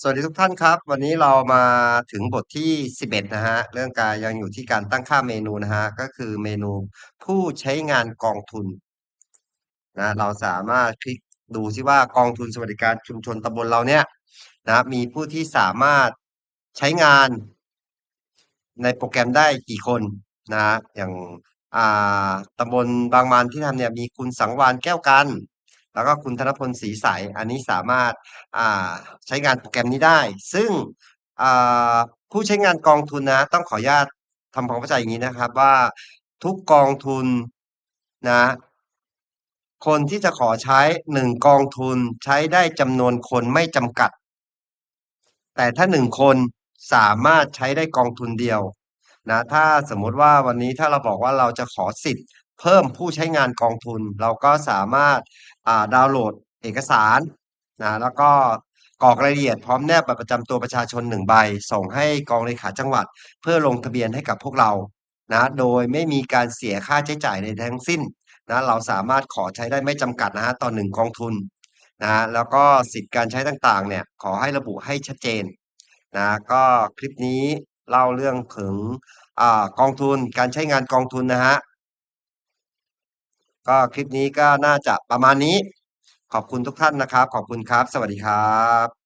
สวัสดีทุกท่านครับ วันนี้เรามาถึงบทที่ 11 นะฮะ เรื่องการยังอยู่ที่การตั้งค่าเมนูนะฮะ ก็คือเมนูผู้ใช้งานกองทุนนะเราสามารถคลิกดูซิว่ากองทุนสวัสดิการชุมชนตำบลเราเนี่ยนะมีผู้ที่สามารถใช้งานในโปรแกรมได้กี่คนนะอย่างอ่าตำบลบางมันที่ทำเนี่ยมีคุณสังวานแก้วกัน แล้วก็คุณธนพลศรีใสอันนี้สามารถาใช้งานโปรแกรมนี้ได้ ซึ่งผู้ใช้งานกองทุนนะ ต้องขออนุญาตทำความเข้าใจอย่างนี้นะครับว่าทุกกองทุนนะ คนที่จะขอใช้หนึ่งกองทุนใช้ได้จำนวนคนไม่จำกัด แต่ถ้าหนึ่งคนสามารถใช้ได้กองทุนเดียวนะถ้าสมมติว่าวันนี้ถ้าเราบอกว่าเราจะขอสิทธิ์ เพิ่มผู้ใช้งานกองทุน เราก็สามารถดาวน์โหลดเอกสารนะแล้วก็กรอกรายละเอียดพร้อมแนบบัตรประจำตัวประชาชนหนึ่งใบ ส่งให้กองเลขาจังหวัด เพื่อลงทะเบียนให้กับพวกเรานะโดยไม่มีการเสียค่าใช้จ่ายใดทั้งสิ้นนะเราสามารถขอใช้ได้ไม่จำกัดนะฮะต่อหนึ่งกองทุนนะแล้วก็สิทธิ์การใช้ต่างๆเนี่ยขอให้ระบุให้ชัดเจนนะก็คลิปนี้เล่าเรื่องถึงอกองทุนการใช้งานกองทุนนะฮะ ก็คลิปนี้ก็น่าจะประมาณนี้ ขอบคุณทุกท่านนะครับ ขอบคุณครับ สวัสดีครับ